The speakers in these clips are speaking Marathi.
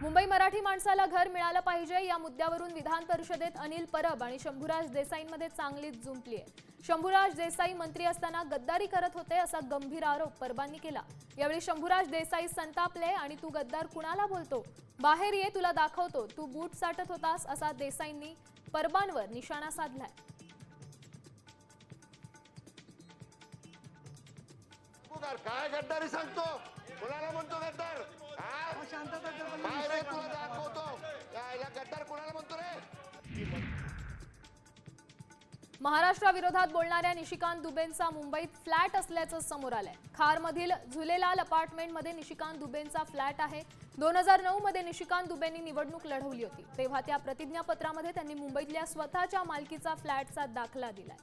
मुंबई मराठी माणसाला घर मिळालं पाहिजे या मुद्द्यावरून विधान परिषदेत अनिल परब आणि शंभूराज देसाईंमध्ये चांगलीच जुंपली आहे शंभूराज देसाई मंत्री असताना गद्दारी करत होते असा गंभीर आरोप परबांनी केला. यावेळी शंभूराज देसाई संतापले आणि तू गद्दार कुणाला बोलतो? बाहेर ये तुला दाखवतो. तू बूट साठत होतास असा देसाईंनी परबांवर निशाणा साधलाय. काय गद्दारी सांगतो. कुणाला म्हणतो गद्दार? काय तुला दाखवतो गद्दार कोणाला म्हणतो रे महाराष्ट्राविरोधात बोलणाऱ्या निशिकांत दुबेंचा मुंबईत फ्लॅट असल्याचं समोर आलंय. खारमधील झुलेलाल अपार्टमेंटमध्ये निशिकांत दुबेंचा फ्लॅट आहे. दोन हजार नऊ मध्ये निशिकांत दुबेंनी निवडणूक लढवली होती. तेव्हा त्या प्रतिज्ञापत्रामध्ये त्यांनी मुंबईतल्या स्वतःच्या मालकीचा फ्लॅटचा दाखला दिलाय.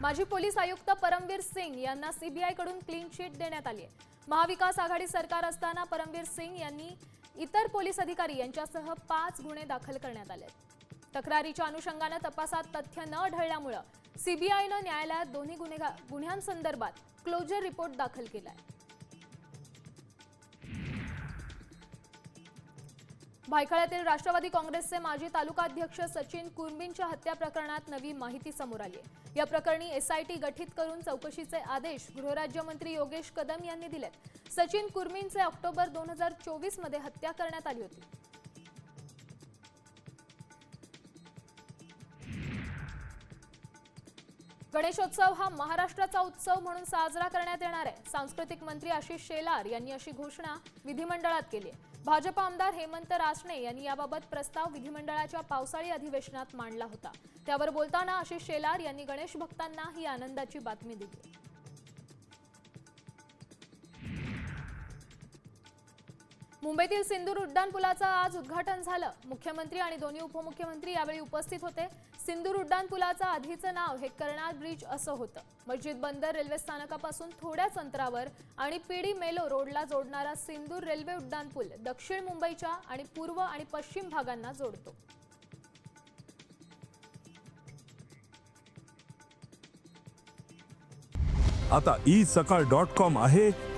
माजी पोलीस आयुक्त परमवीर सिंग यांना सीबीआयकडून क्लीन चिट देण्यात आली आहे. महाविकास आघाडी सरकार असताना परमवीर सिंग यांनी इतर पोलीस अधिकारी यांच्यासह पाच गुन्हे दाखल करण्यात आले तक्रारीच्या अनुषंगानं तपासात तथ्य न ढळल्यामुळं सीबीआयनं न्यायालयात दोन्ही गुन्हेगा गुन्ह्यांसंदर्भात क्लोजर रिपोर्ट दाखल केलाय. भायखळ्यातील राष्ट्रवादी काँग्रेसचे माजी तालुकाध्यक्ष सचिन कुर्मींच्या हत्या प्रकरणात नवी माहिती समोर आली या प्रकरणी एसआयटी गठीत करून चौकशीचे आदेश गृहराज्यमंत्री योगेश कदम यांनी दिलेत. सचिन कुर्मींचे ऑक्टोबर दोन हजार चोवीसमध्ये हत्या करण्यात आली होती. गणेशोत्सव हा महाराष्ट्राचा उत्सव म्हणून साजरा करण्यात येणार आहे. सांस्कृतिक मंत्री आशिष शेलार यांनी अशी घोषणा विधिमंडळात केली आहे. भाजप आमदार हेमंत रासने यांनी याबाबत प्रस्ताव विधिमंडळाच्या पावसाळी अधिवेशनात मांडला होता. त्यावर बोलताना आशिष शेलार यांनी गणेश भक्तांना ही आनंदाची बातमी दिली. मुंबईतील सिंदूर उड्डाणपुलाचं आज उद्घाटन झालं. मुख्यमंत्री आणि दोन्ही उपमुख्यमंत्री यावेळी उपस्थित होते. सिंदूर उड्डाणपुलाचं आधीचं नाव हे कर्नाल ब्रिज असं होतं. मस्जिद बंदर रेल्वे स्थानकापासून थोड्याच अंतरावर आणि पिडी मेलो रोडला जोडणारा सिंदूर रेल्वे उड्डाणपूल दक्षिण मुंबईच्या आणि पूर्व आणि पश्चिम भागांना जोडतो. आता ई सकाळ डॉट कॉम आहे.